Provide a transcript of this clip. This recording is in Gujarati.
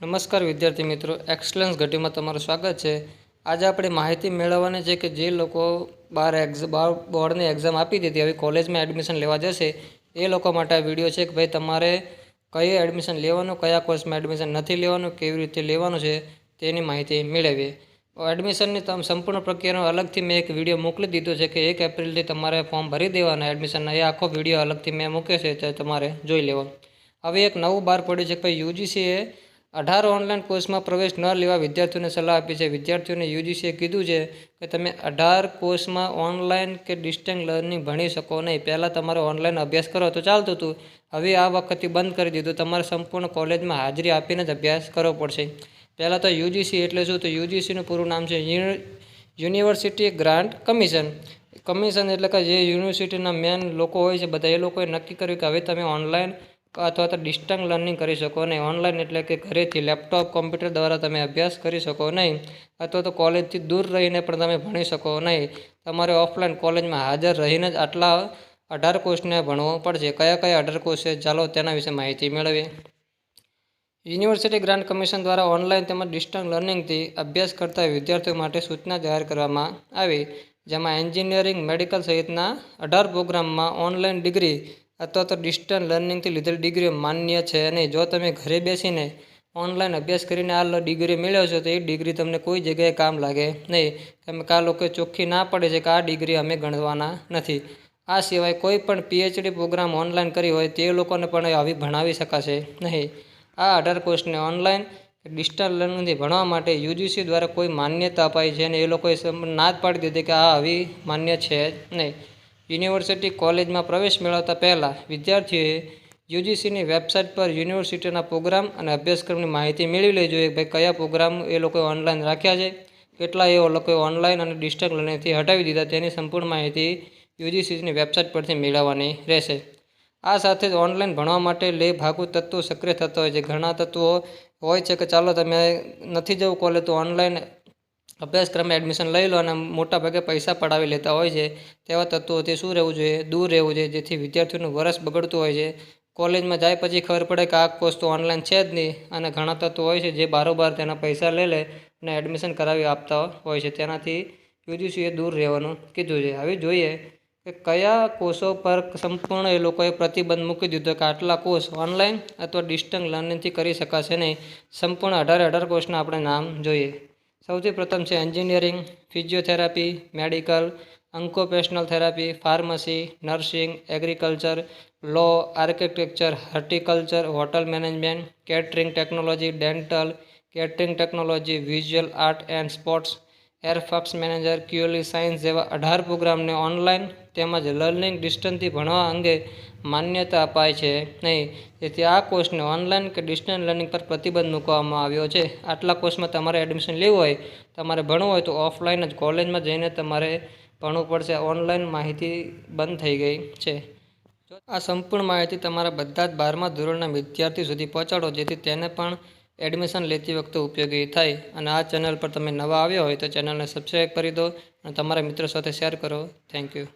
નમસ્કાર વિદ્યાર્થી મિત્રો. એક્સલન્સ ઘટીમાં તમારું સ્વાગત છે. આજે આપણે માહિતી મેળવવાની છે કે જે લોકો બાર એક્ઝ બાર બોર્ડની એક્ઝામ આપી દીધી, હવે કોલેજમાં એડમિશન લેવા જશે, એ લોકો માટે આ વીડિયો છે કે ભાઈ તમારે કઈ એડમિશન લેવાનું, કયા કોર્સમાં એડમિશન નથી લેવાનું, કેવી રીતે લેવાનું છે, તેની માહિતી મેળવીએ. એડમિશનની તમ, સંપૂર્ણ પ્રક્રિયાનો અલગથી મેં એક વીડિયો મોકલી દીધો છે કે એક એપ્રિલથી તમારે ફોર્મ ભરી દેવાના એડમિશનના એ આખો વીડિયો અલગથી મેં મૂક્યો છે, તે તમારે જોઈ લેવાનું. હવે એક નવું બહાર પડ્યું છે કે ભાઈ યુજીસીએ અઢાર ઓનલાઈન કોર્સમાં પ્રવેશ ન લેવા વિદ્યાર્થીઓને સલાહ આપી છે. વિદ્યાર્થીઓને યુજીસીએ કીધું છે કે તમે અઢાર કોર્સમાં ઓનલાઈન કે ડિસ્ટન્સ લર્નિંગ ભણી શકો નહીં. પહેલાં તમારે ઓનલાઈન અભ્યાસ કરો તો ચાલતું હતું. હવે આ વખતથી બંધ કરી દીધું. તમારે સંપૂર્ણ કોલેજમાં હાજરી આપીને જ અભ્યાસ કરવો પડશે. પહેલાં તો યુજીસી એટલે શું? તો યુજીસીનું પૂરું નામ છે યુનિવર્સિટી ગ્રાન્ટ કમિશન. કમિશન એટલે કે જે યુનિવર્સિટીના મેન લોકો હોય છે, બધા એ લોકોએ નક્કી કર્યું કે હવે તમે ઓનલાઈન અથવા તો ડિસ્ટન્સ લર્નિંગ કરી શકો નહીં. ઓનલાઈન એટલે કે ઘરેથી લેપટોપ, કોમ્પ્યુટર દ્વારા તમે અભ્યાસ કરી શકો નહીં અથવા તો કોલેજથી દૂર રહીને પણ તમે ભણી શકો નહીં. તમારે ઓફલાઈન કોલેજમાં હાજર રહીને જ આટલા અઢાર કોર્સને ભણવું પડશે. કયા કયા અઢાર કોર્સ છે ચાલો તેના વિશે માહિતી મેળવીએ. યુનિવર્સિટી ગ્રાન્ટ કમિશન દ્વારા ઓનલાઈન તેમજ ડિસ્ટન્સ લર્નિંગથી અભ્યાસ કરતા વિદ્યાર્થીઓ માટે સૂચના જાહેર કરવામાં આવી, જેમાં એન્જિનિયરિંગ, મેડિકલ સહિતના અઢાર પ્રોગ્રામમાં ઓનલાઈન ડિગ્રી અથવા તો ડિસ્ટન્સ લર્નિંગથી લીધેલ ડિગ્રીઓ માન્ય છે નહીં. જો તમે ઘરે બેસીને ઓનલાઈન અભ્યાસ કરીને આ ડિગ્રી મેળવ્યો છો, તો એ ડિગ્રી તમને કોઈ જગ્યાએ કામ લાગે નહીં. કેમ કે આ લોકો ચોખ્ખી ના પડે છે કે આ ડિગ્રી અમે ગણવાના નથી. આ સિવાય કોઈ પણ પીએચડી પ્રોગ્રામ ઓનલાઈન કરી હોય, તે લોકોને પણ આવી ભણાવી શકાશે નહીં. આ અઢાર કોર્સને ઓનલાઈન ડિસ્ટન્સ લર્નિંગથી ભણવા માટે યુજીસી દ્વારા કોઈ માન્યતા અપાઈ છે અને એ લોકોએ ના જ પાડી દીધી કે આ આવી માન્ય છે નહીં. યુનિવર્સિટી કોલેજમાં પ્રવેશ મેળવતા પહેલાં વિદ્યાર્થીઓએ યુજીસીની વેબસાઇટ પર યુનિવર્સિટીના પ્રોગ્રામ અને અભ્યાસક્રમની માહિતી મેળવી લેવી જોઈએ ભાઈ, કયા પ્રોગ્રામ એ લોકોએ ઓનલાઈન રાખ્યા છે? કેટલા એ લોકોએ ઓનલાઈન અને ડિસ્ટન્સ લર્નિંગથી હટાવી દીધા તેની સંપૂર્ણ માહિતી યુજીસીની વેબસાઇટ પરથી મેળવવાની રહેશે. આ સાથે જ ઓનલાઈન ભણવા માટે લે ભાગુ તત્વો સક્રિય થતા હોય છે. ઘણા તત્વો હોય છે કે ચાલો તમે નથી જવું કોલેજ તો ઓનલાઈન અભ્યાસક્રમે એડમિશન લઈ લો અને મોટા ભાગે પૈસા પડાવી લેતા હોય છે. તેવા તત્વોથી શું રહેવું જોઈએ? દૂર રહેવું જોઈએ, જેથી વિદ્યાર્થીઓનું વરસ બગડતું હોય છે. કોલેજમાં જાય પછી ખબર પડે કે આ કોર્સ તો ઓનલાઈન છે જ નહીં. અને ઘણા તત્વો હોય છે જે બારોબાર તેના પૈસા લઈ લે અને એડમિશન કરાવી આપતા હોય છે. તેનાથી યુજીસીએ દૂર રહેવાનું કીધું છે. હવે જોઈએ કે કયા કોર્સો પર સંપૂર્ણ એ લોકોએ પ્રતિબંધ મૂકી દીધો કે આટલા કોર્સ ઓનલાઈન અથવા ડિસ્ટન્સ લર્નિંગથી કરી શકાશે નહીં. સંપૂર્ણ અઢારે અઢાર કોર્સના આપણે નામ જોઈએ. સૌથી પ્રથમ છે engineering, physiotherapy, medical, occupational therapy, pharmacy, nursing, agriculture, law architecture, horticulture, hotel management, catering technology, dental, catering technology, visual art and sports એરફાક્સ manager ક્યુએલી સાયન્સ જેવા અઢાર પ્રોગ્રામને ઓનલાઈન તેમજ લર્નિંગ ડિસ્ટન્સથી ભણવા અંગે માન્યતા અપાય છે. નહીં, જેથી આ કોર્સને ઓનલાઈન કે ડિસ્ટન્સ લર્નિંગ પર પ્રતિબંધ મૂકવામાં આવ્યો છે. આટલા કોર્સમાં તમારે એડમિશન લેવું હોય, તમારે ભણવું હોય તો ઓફલાઈન જ કોલેજમાં જઈને તમારે ભણવું પડશે. ઓનલાઈન માહિતી બંધ થઈ ગઈ છે. આ સંપૂર્ણ માહિતી તમારા બધા જ બારમા ધોરણના વિદ્યાર્થી સુધી પહોંચાડો, જેથી તેને પણ એડમિશન લેતી વખતે ઉપયોગી થાય અને આ ચેનલ પર તમે નવા આવ્યા હોય તો ચેનલને સબસ્ક્રાઈબ કરી દો અને તમારા મિત્રો સાથે શેર કરો. Thank you